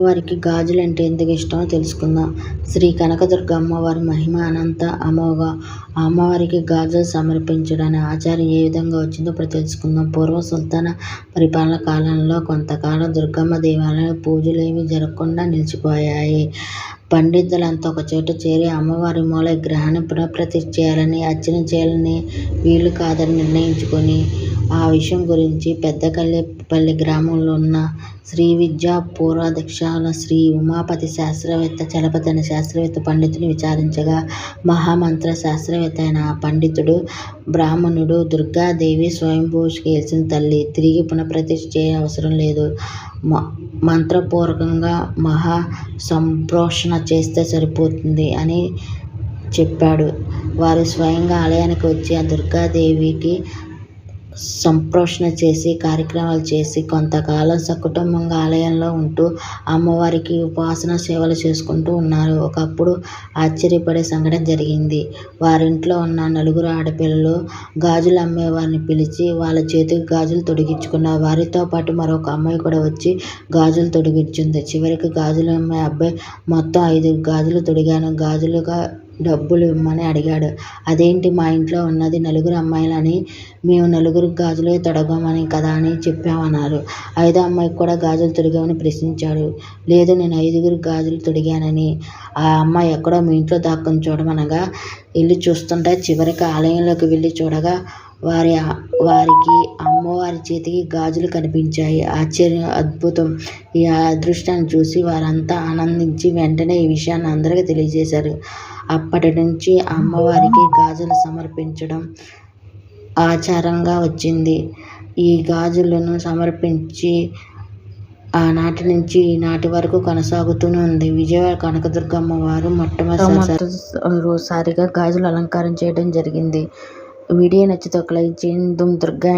వారికి గాజులు అంటే ఎందుకు ఇష్టమో తెలుసుకుందాం. శ్రీ కనకదుర్గ అమ్మవారి మహిమ అనంత అమోఘ. అమ్మవారికి గాజులు సమర్పించడానికి ఆచారం ఏ విధంగా వచ్చిందో ఇప్పుడు తెలుసుకుందాం. పూర్వ సుల్తాన పరిపాలన కాలంలో కొంతకాలం దుర్గమ్మ దేవాలయాలు పూజలు ఏమీ జరగకుండా నిలిచిపోయాయి. పండితులంతా ఒకచోట చేరి అమ్మవారి మూల విగ్రహాన్ని పునఃప్రతిష్ఠ చేయాలని అర్చన చేయాలని వీలు కాదని నిర్ణయించుకొని ఆ విషయం గురించి పెద్దకల్లేపల్లి గ్రామంలో ఉన్న శ్రీ విద్యా పూర్వాధ్యక్షుల శ్రీ ఉమాపతి శాస్త్రవేత్త చలపతి అనే శాస్త్రవేత్త పండితుని విచారించగా మహామంత్ర శాస్త్రవేత్త అయిన ఆ పండితుడు బ్రాహ్మణుడు దుర్గాదేవి స్వయంభూషి గెలిచిన తల్లి తిరిగి పునఃప్రతిష్ఠ చేయ అవసరం లేదు. మ మంత్రపూర్వకంగా మహా సంప్రోషణ చేస్తే సరిపోతుంది అని చెప్పాడు. వారు స్వయంగా ఆలయానికి వచ్చి ఆ దుర్గాదేవికి సంప్రోషణ చేసి కార్యక్రమాలు చేసి కొంతకాలం సకుటుంబంగా ఆలయంలో ఉంటూ అమ్మవారికి ఉపాసన సేవలు చేసుకుంటూ ఉన్నారు. ఒకప్పుడు ఆశ్చర్యపడే సంఘటన జరిగింది. వారింట్లో ఉన్న నలుగురు ఆడపిల్లలు గాజులు అమ్మేవారిని పిలిచి వాళ్ళ చేతికి గాజులు తొడిగించుకున్నారు వారితో పాటు మరొక అమ్మాయి కూడా వచ్చి గాజులు తొడిగించింది. చివరికి గాజులు అమ్మే అబ్బాయి మొత్తం ఐదు గాజులు తొడిగాను. గాజులుగా డబ్బులు ఇమ్మని అడిగాడు. అదేంటి మా ఇంట్లో ఉన్నది నలుగురు అమ్మాయిలని? మేము నలుగురు గాజులే తొడగమని కదా అని చెప్పామన్నారు. ఐదో అమ్మాయికి కూడా గాజులు తొడిగామని ప్రశ్నించాడు. లేదు నేను ఐదుగురు గాజులు తొడిగానని. ఆ అమ్మాయి ఎక్కడో మీ ఇంట్లో దాక్కుని చూడమనగా వెళ్ళి చూస్తుంటే చివరికి ఆలయంలోకి వెళ్ళి చూడగా వారి వారికి అమ్మవారి చేతికి గాజులు కనిపించాయి. ఆశ్చర్యం అద్భుతం. ఈ అదృష్టాన్ని చూసి వారంతా ఆనందించి వెంటనే ఈ విషయాన్ని అందరికీ తెలియజేశారు. అప్పటి నుంచి అమ్మవారికి గాజులు సమర్పించడం ఆచారంగా వచ్చింది. ఈ గాజులను సమర్పించి ఆనాటి నుంచి ఈనాటి వరకు కొనసాగుతూనే ఉంది. విజయవాడ కనకదుర్గమ్మ వారు మొట్టమొదటిసారిగా గాజులు అలంకారం చేయడం జరిగింది. వీడియో నచ్చితే ఒక లైక్ చేయండి. దుమ్ దుర్గా